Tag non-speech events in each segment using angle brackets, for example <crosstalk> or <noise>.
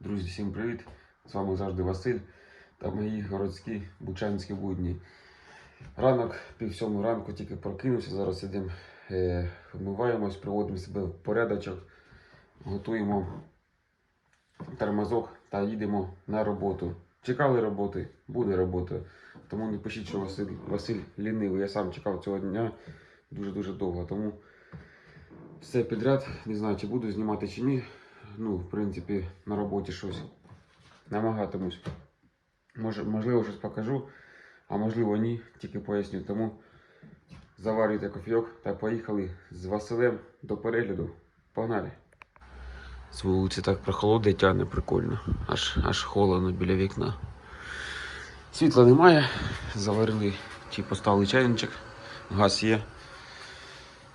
Друзі, всім привіт! З вами завжди Василь та мої городські бучанські будні. Ранок, пів сьомої ранку тільки прокинувся. Зараз сидимо, е, вмиваємось, приводимо себе в порядочок, готуємо тормозок та їдемо на роботу. Чекали роботи, буде робота. Тому не пишіть, що Василь, Василь лінивий. Я сам чекав цього дня дуже-дуже довго. Тому все підряд. Не знаю, чи буду знімати чи ні. Ну, в принципі, на роботі щось намагатимусь. Може, можливо, щось покажу, а можливо ні, тільки поясню. Тому заварюйте кофійок та поїхали з Василем до перегляду. Погнали! З вулиці так прохолодно тягне прикольно. Аж, аж холодно біля вікна. Світла немає. Заварили чи поставили чайничок. Газ є.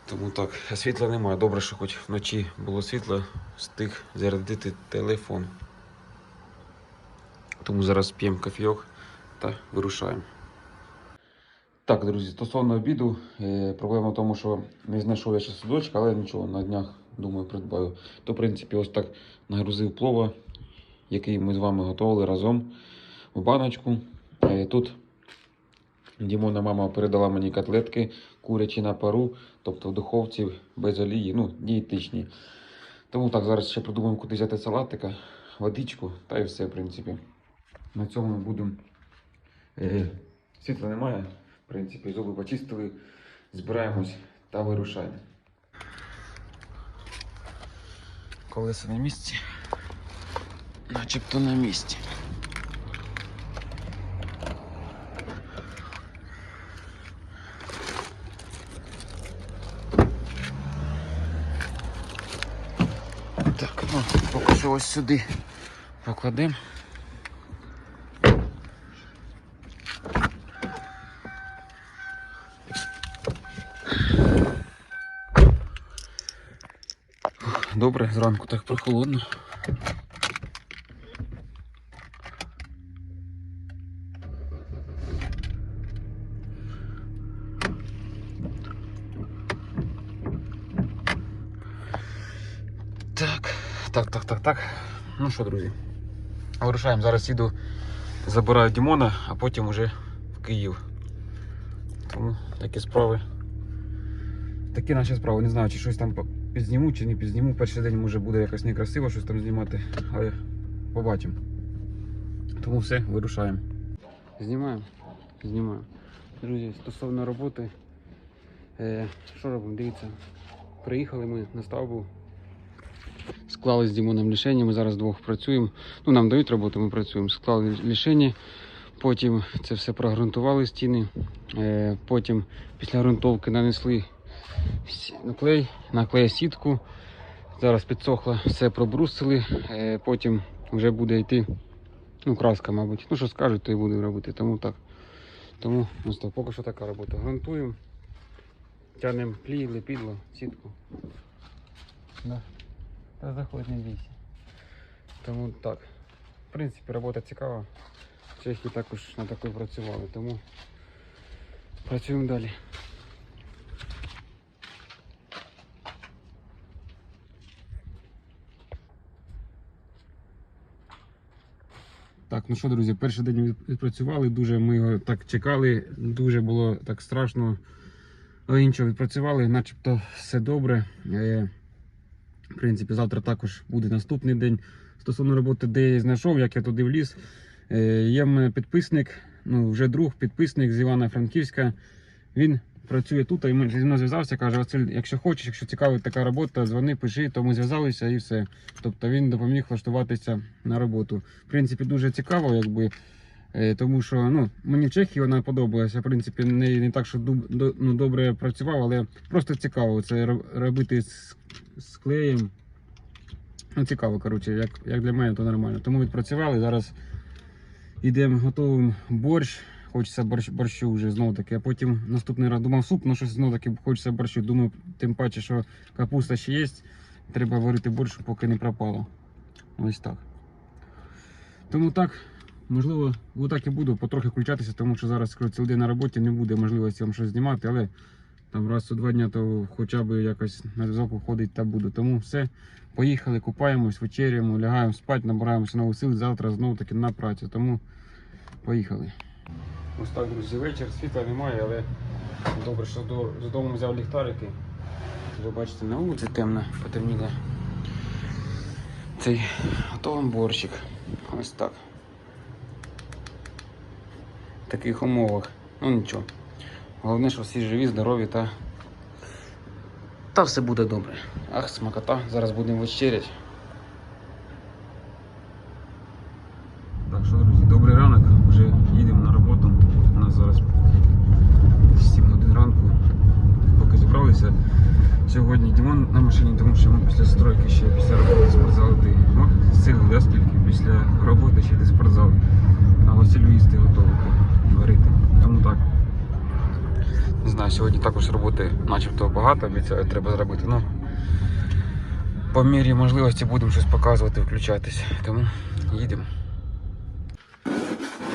Тому так, світла немає. Добре, що хоч вночі було світло, встиг зарядити телефон. Тому зараз п'ємо кофійок та вирушаємо. Так, друзі, стосовно обіду, е, проблема в тому, що не знайшов я ще судочка, але нічого, на днях, думаю, придбаю. То, в принципі, ось так нагрузив плова, який ми з вами готували разом в баночку. Е, Тут Дімона мама передала мені котлетки курячі на пару, тобто в духовці без олії, ну, дієтичні. Тому так, зараз ще придумаємо, куди взяти салатика, водичку та і все, в принципі. На цьому ми будемо. Світла немає, в принципі, зуби почистили, збираємось та вирушаємо. Колеса на місці. Начебто на місці. Так, ну, поки що ось сюди покладемо. Добре, зранку так прохолодно. Так, так, так, так. Ну що, друзі, вирушаємо. Зараз їду, забираю Дімона, а потім вже в Київ. Тому такі справи. Такі наші справи. Не знаю, чи щось там підзніму, чи не підзніму. Перший день може буде якось некрасиво щось там знімати, але побачимо. Тому все, вирушаємо. Знімаємо? Знімаємо. Друзі, стосовно роботи. Е, що робимо? Дивіться. Приїхали ми на ставбу. Склали з Дімоном лішення, ми зараз двох працюємо. Ну, нам дають роботу, ми працюємо. Склали лішення, потім це все прогрунтували стіни. Е, потім після ґрунтовки нанесли наклей, наклея сітку. Зараз підсохло, все пробрусили. Е, потім вже буде йти ну, краска, мабуть. Ну, що скажуть, то і будемо робити. Тому так. Тому ось так, поки що така робота. Грунтуємо, тягнемо плій, лепідло, сітку. Да. Та заходь бійся. Тому так. В принципі, робота цікава. Чехи також на такої працювали, тому працюємо далі. Так, ну що, друзі, перший день відпрацювали, дуже ми його так чекали, дуже було так страшно. Але нічого, відпрацювали, начебто все добре. В принципі, завтра також буде наступний день. Стосовно роботи, де я знайшов, як я туди вліз. Е, Є в мене підписник, ну вже друг, підписник з Івана Франківська. Він працює тут, і зі мною зв'язався, каже: Василь, якщо хочеш, якщо цікава така робота, дзвони, пиши, то ми зв'язалися і все. Тобто він допоміг влаштуватися на роботу. В принципі, дуже цікаво, якби. е, Тому що ну, мені в Чехії вона подобалася. В принципі, не, не так, що дуб- до- ну, добре працював, але просто цікаво це робити з, з клеєм. Ну, цікаво, коротше, як, як для мене, то нормально. Тому відпрацювали. Зараз йдемо готуємо борщ. Хочеться борщ, борщу вже знову таки. А потім наступний раз думав суп, ну щось знову таки хочеться борщу. Думаю, тим паче, що капуста ще є. Треба варити борщ, поки не пропало. Ось так. Тому так, можливо, отак і буду потрохи включатися, тому що зараз цілий день на роботі не буде можливості вам щось знімати, але там раз у два дня, то хоча б якось на рюкзаку ходить та буду. Тому все, поїхали, купаємось, вечеряємо, лягаємо спати, набираємося нових сил, завтра знову таки на працю. Тому поїхали. Ось так, друзі, вечір, світла немає, але добре, що до, додому взяв ліхтарики. Ви бачите, на вулиці темно, потемніло. Цей ото вам борщик. Ось так. В таких умовах. Ну нічого. Головне, що всі живі, здорові та. Та все буде добре. Ах, смакота. Зараз будемо вечеряти. Так що, друзі, добрий ранок. Вже їдемо на роботу. У нас зараз 7 годин ранку. Поки зібралися. Сьогодні Дімон на машині, тому що ми після стройки ще після роботи спортзал йти. Ну, сили, да, скільки? Після роботи ще йти спортзал. А Василю їсти готовити і варити. Не знаю, сьогодні також роботи начебто багато, обіцяю, треба зробити. Ну, по мірі можливості будемо щось показувати, включатись. Тому їдемо.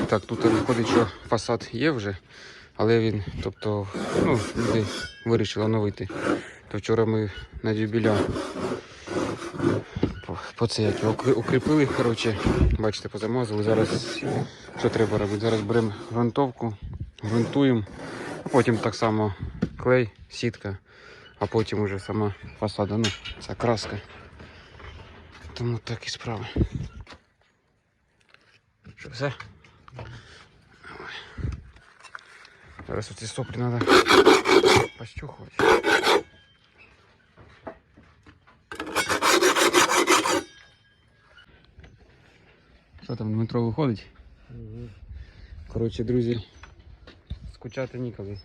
Так, тут виходить, що фасад є вже, але він, тобто, ну, люди вирішили оновити. То вчора ми на дюбіля по, це як укріпили, коротше, бачите, позамазали. Зараз що треба робити? Зараз беремо грунтовку, грунтуємо, потім так само клей, сітка, а потім уже сама фасада, ну, ця краска. Тому так і справи. Що все? Давай. Зараз оці соплі треба пощухувати. Що там, Дмитро виходить? Коротше, друзі, Скучати ніколи.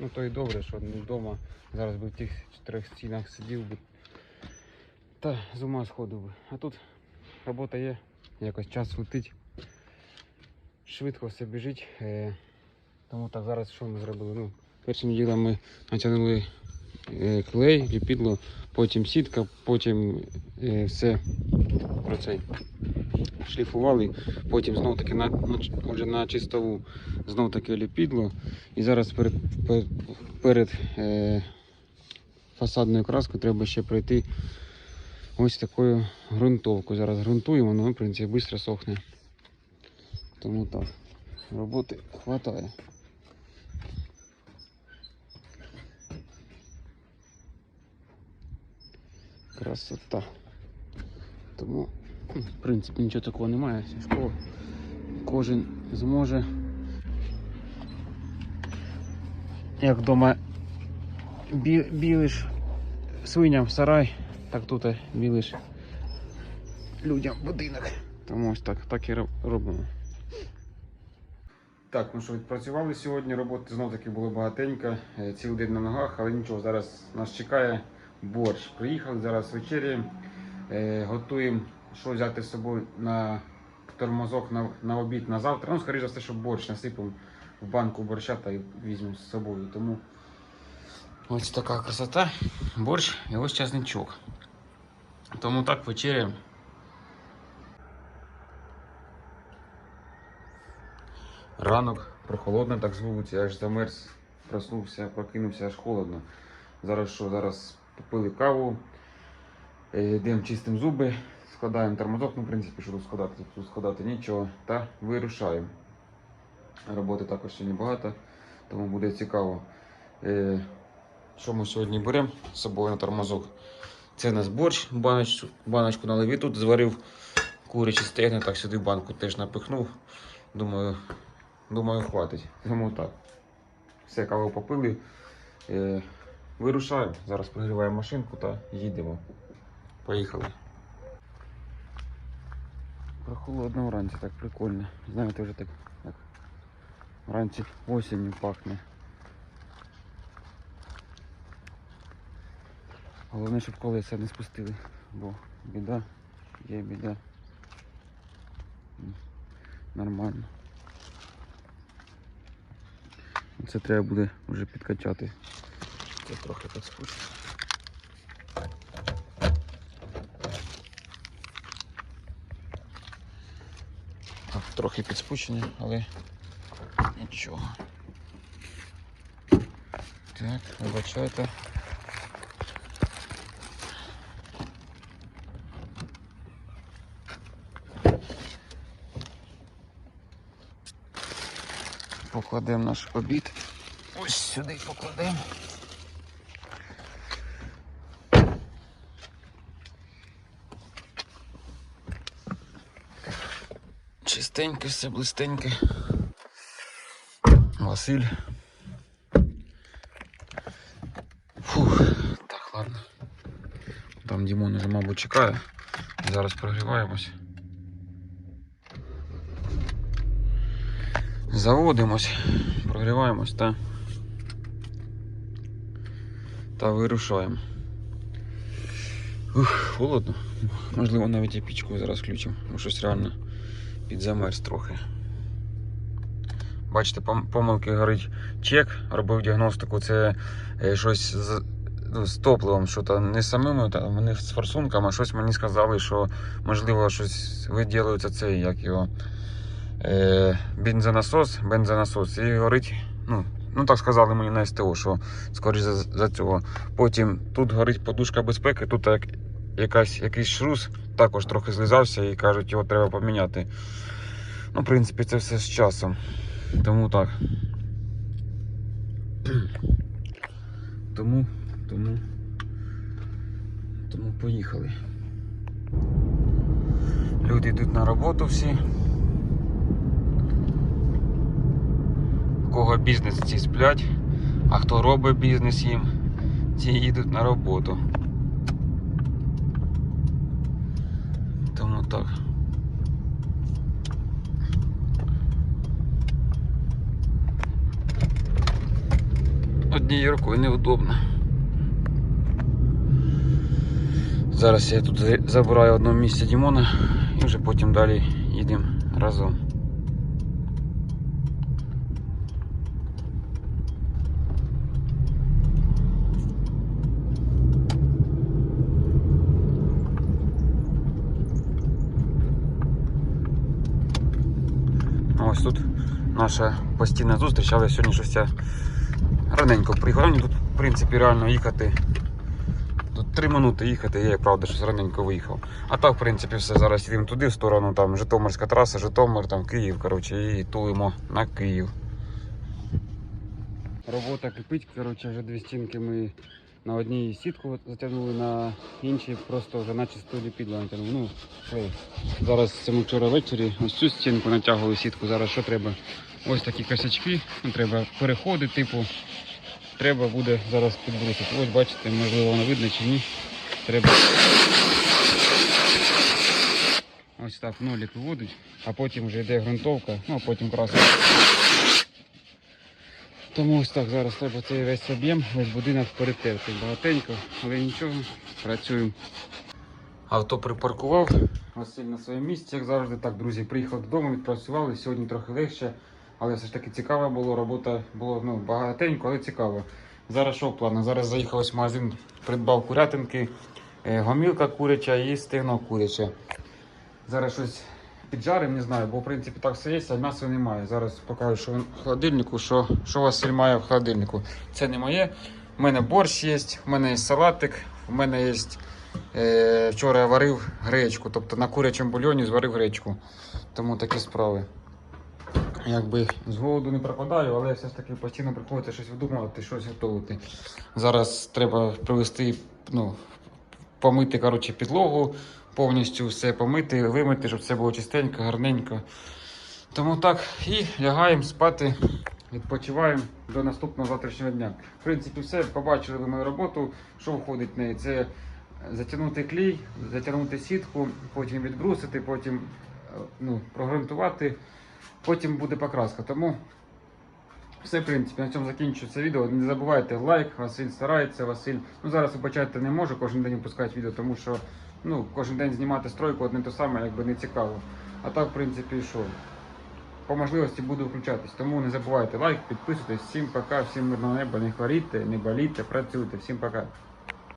Ну то і добре, що вдома. Зараз би в тих чотирьох стінах сидів би. Та з ума сходив би. А тут робота є, якось час летить. Швидко все біжить. Е, тому так зараз що ми зробили? Ну, першим ділом ми натягнули е, клей, ліпідло, потім сітка, потім е, все про цей шліфували, потім знов таки на, вже на чистову знов таки ліпідло. І зараз перед, перед, перед е, фасадною краскою треба ще пройти ось такою ґрунтовкою. Зараз ґрунтуємо, ну, в принципі, швидко сохне. Тому так, роботи хватає. Красота. Тому, в принципі, нічого такого немає. Сільського. Кожен зможе. Як вдома бі, білиш свиням в сарай, так тут білиш людям будинок. Тому ось так, так і робимо. Так, ну що, відпрацювали сьогодні, роботи знов таки було багатенько, е, цілий день на ногах, але нічого, зараз нас чекає борщ. Приїхали, зараз вечеряємо, е, готуємо, що взяти з собою на тормозок на, на обід на завтра. Ну, скоріше за все, що борщ насипемо в банку борща та візьмемо з собою. Тому ось така красота, борщ і ось часничок. Тому так вечеряємо. Ранок, прохолодно так з вулиці, аж замерз, проснувся, прокинувся, аж холодно. Зараз що? Зараз попили каву, е, йдемо чистимо зуби, складаємо тормозок, ну, в принципі, що тут складати, тут складати нічого, та вирушаємо. Роботи також сьогодні багато, тому буде цікаво. Е, Що ми сьогодні беремо з собою на тормозок? Це у нас борщ, баночку, баночку налив і тут зварив курячі стегна, так сюди банку теж напихнув. Думаю, Думаю, хватить. Тому так. Все, каву попили. Е, вирушаємо. Зараз пригріваємо машинку та їдемо. Поїхали. Прохолодно вранці, так прикольно. Знаєте, вже так, так вранці осінню пахне. Головне, щоб колеса не спустили, бо біда, є біда. Нормально. Це треба буде вже підкачати. Це трохи так спуститься. Трохи підспущені, але нічого. Так, вибачайте. Покладемо наш обід. Ось сюди покладемо. Чистеньке, все блистеньке. Василь. Фух, так, ладно. Там Дімон уже, мабуть, чекає. Зараз прогріваємось. Заводимось, прогріваємось та, та вирушаємо. Ух, холодно. Можливо, навіть і пічку зараз включимо, бо щось реально підзамерз трохи. Бачите, помилки горить чек, робив діагностику, це е, щось з, ну, з топливом, що то не самими, та вони з форсунками, а щось мені сказали, що можливо щось виділюється цей, як його е, бензонасос, бензонасос, і горить. Ну, ну так сказали мені на СТО, що скоріш за, за цього. Потім тут горить подушка безпеки, тут як, якась, якийсь шрус також трохи злизався і кажуть, його треба поміняти. Ну, в принципі, це все з часом. Тому так. <clears throat> Тому, тому, тому поїхали. Люди йдуть на роботу всі. У кого бізнес, ті сплять, а хто робить бізнес їм, ті їдуть на роботу. так. Однією рукою неудобно. Зараз я тут за- забираю в одному місці Дімона і вже потім далі їдемо разом. Наша постійна зустріч, але сьогодні щось я раненько приїхав. Тут, в принципі, реально їхати. Тут 3 минути їхати, я правда щось раненько виїхав. А так, в принципі, все. Зараз їдемо туди, в сторону там Житомирська траса, Житомир, там Київ, коротше, і тулимо на Київ. Робота кипить, коротше, вже дві стінки ми на одній сітку затягнули, на іншій просто вже начисто ліпідло натягнули. Ну, клей. Зараз це вчора ввечері ось цю стінку натягували сітку. Зараз що треба? Ось такі косячки, треба переходи, типу. Треба буде зараз підбрусити. Ось бачите, можливо воно видно чи ні. Треба. Ось так нолік виводить, а потім вже йде ґрунтовка, ну а потім краска. Тому ось так зараз треба цей весь об'єм, весь будинок перетерти. Багатенько, але нічого, працюємо. Авто припаркував, Василь на своєму місці, як завжди. Так, друзі, приїхав додому, відпрацювали. Сьогодні трохи легше, але все ж таки цікаво було. Робота було ну, багатенько, але цікаво. Зараз що в планах? Зараз заїхав в магазин, придбав курятинки, е, гомілка куряча і стегно куряче. Зараз щось піджарим, не знаю, бо в принципі так все є, а м'яса немає. Зараз покажу, що в холодильнику, що, що Василь має в холодильнику. Це не моє. У мене борщ є, в мене є салатик, у мене є. Е, вчора я варив гречку, тобто на курячому бульйоні зварив гречку. Тому такі справи. Якби з голоду не пропадаю, але все ж таки постійно приходиться щось видумувати, щось готувати. Зараз треба привезти, ну, помити коротше, підлогу, повністю все помити, вимити, щоб все було чистенько, гарненько. Тому так, і лягаємо спати, відпочиваємо до наступного завтрашнього дня. В принципі, все, побачили ви мою роботу, що входить в неї. Це затягнути клей, затягнути сітку, потім відбрусити, потім е, ну, прогрунтувати, потім буде покраска. Тому все, в принципі, на цьому закінчую це відео. Не забувайте лайк, Василь старається, Василь. Ну зараз вибачайте, не можу кожен день випускати відео, тому що ну, кожен день знімати стройку одне те саме, якби не цікаво. А так, в принципі, що? По можливості буду включатись. Тому не забувайте лайк, підписуйтесь. Всім пока, всім мирного неба, не хворійте, не болійте, працюйте. Всім пока.